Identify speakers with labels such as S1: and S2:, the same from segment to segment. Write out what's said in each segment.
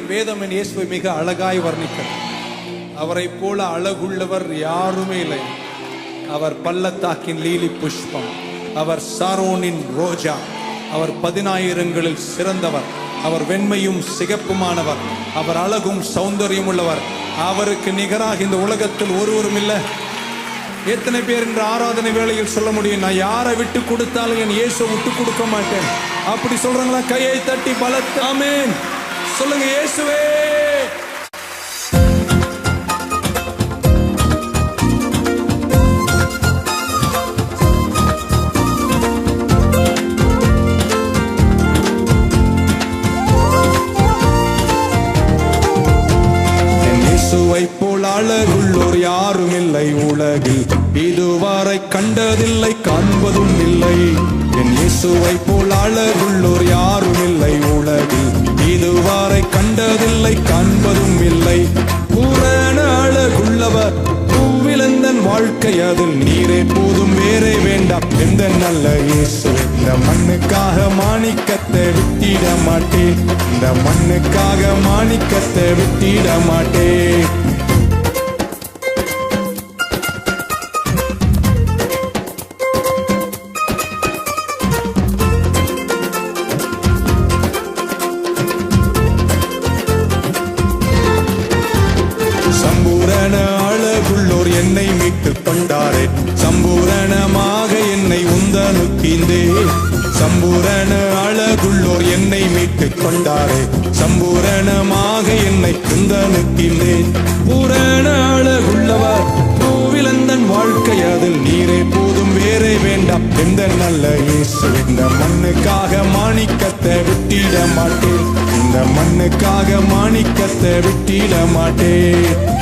S1: வேதம் என் இயேசுவை மிக அழகாய் வர்ணிக்கிறது. அவரைப் போல அழகுள்ளவர் யாருமே இல்லை. அவர் பள்ளத்தாக்கின் லீலி புஷ்பம். அவர் சாரோனின் ரோஜா. அவர் பதினாயிரங்களில் சிறந்தவர். அவர் வெண்மையும் சிகப்புமானவர். அவர் அழகும் சௌந்தரியம் உள்ளவர். அவருக்கு நிகராக இந்த உலகத்தில் ஒருவரும் இல்லை. எத்தனை பேர் இந்த ஆராதனை வேளையில் சொல்ல முடியும் நான் யாரை விட்டு கொடுத்தாலும் என் இயேசு விட்டு கொடுக்க மாட்டேன். அப்படி சொல்றாங்களா? கையை தட்டி பலத்தாமேன் சொல்லுங்க இயேசுவே. என் போல் அழகுள்ளோர் யாரும் இல்லை உலகில். இதுவரை கண்டதில்லை காண்பதும் இல்லை. என் இயேசுவை போல் அழகுள்ளோர் யாரும் வாழ்க்கை அதில் நீரே போதும் வேறே வேண்டாம். எந்த நல்ல இயேசு இந்த மண்ணுக்காக மாணிக்கத்தை விட்டிட மாட்டேன் இந்த மண்ணுக்காக மாணிக்கத்தை விட்டிட மாட்டேன் தெரிந்தே சம்பூரண அழகுள்ளோர் என்னை மீட்டுக் கொண்டாரே. சம்பூரணமாக என்னை குந்தனுக்கின்றேன் பூரண அழகுள்ளவர் பூவிலந்தன் வாழ்க்கை அதில் நீரே போதும் வேறே வேண்டாம். எந்த நல்ல இயேசு இந்த மண்ணுக்காக மாணிக்கத்தை விட்டிட மாட்டேன். இந்த மண்ணுக்காக மாணிக்கத்தை விட்டிட மாட்டேன்.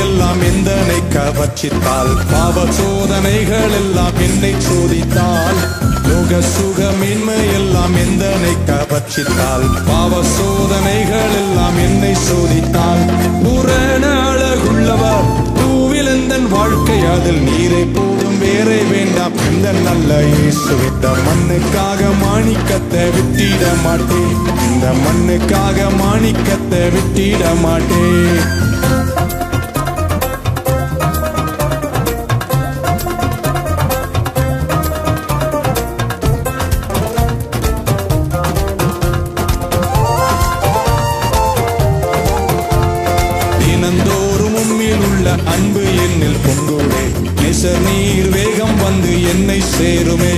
S1: எல்லாம் எந்தனை கவர்ச்சித்தால்? பாவ சோதனைகள் எல்லாம் என்னை சோதித்தால். லோக சுகமின்மை எல்லாம் எந்தனை கவர்ச்சித்தால்? பாவ சோதனைகள் எல்லாம் என்னை சோதித்தால். புரண அழகுள்ளவர் பூவிலந்தன் வாழ்க்கை அதில் நீரை போதும் வேறே வேண்டாம். இந்த நல்ல இயேசுவிட்ட மண்ணுக்காக மாணிக்கத்தை விட்டிட மாட்டேன். இந்த மண்ணுக்காக மாணிக்கத்தை விட்டிட மாட்டேன். அன்பு என்னில் பொங்குவே. நெசர் நீர் வேகம் வந்து என்னை சேருமே.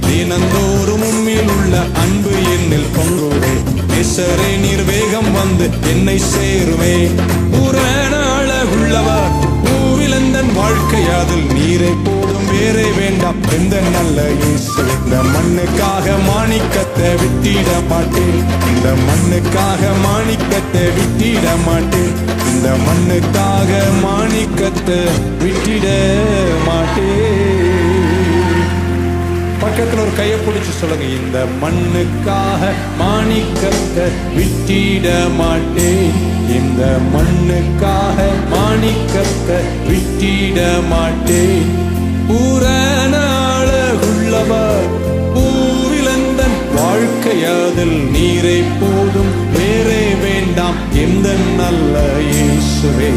S1: தினந்தோறும் உண்மையில் உள்ள அன்பு என்னில் பொங்குவே. நெசரே நீர் வேகம் வந்து என்னை சேருமே. புராண அழகுள்ளவர் பூவிலந்தன் வாழ்க்கை அதில் நீரை போடும் வேறே வேண்டாம். எந்த நல்ல இயேசு இந்த மண்ணுக்காக மாணிக்கத்தை விட்டிட மாட்டேன். இந்த மண்ணுக்காக மாணிக்கத்தை விட்டிட மாட்டேன். இந்த மண்ணுக்காக மாணிக்கத்தை விட்டிட மாட்டே. பக்கத்தில் ஒரு கையை பிடிச்சி சொல்லுங்க இந்த மண்ணுக்காக மாணிக்கத்தை விட்டிட மாட்டேன் இந்த மண்ணுக்காக மாணிக்கத்தை விட்டிட மாட்டேன் பூரண அழகுள்ளவர் பூவிலந்தன் வாழ்க்கை நீரை போதும் வேறே வேண்டாம். எந்த நல்ல இயேசுவே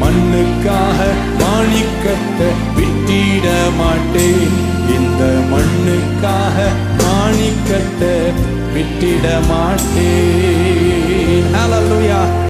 S1: மண்ணுக்காக மாணிக்கத்தை விட்டிட மாட்டேன். இந்த மண்ணுக்காக மாணிக்கத்தை விட்டிட மாட்டேன். Hallelujah.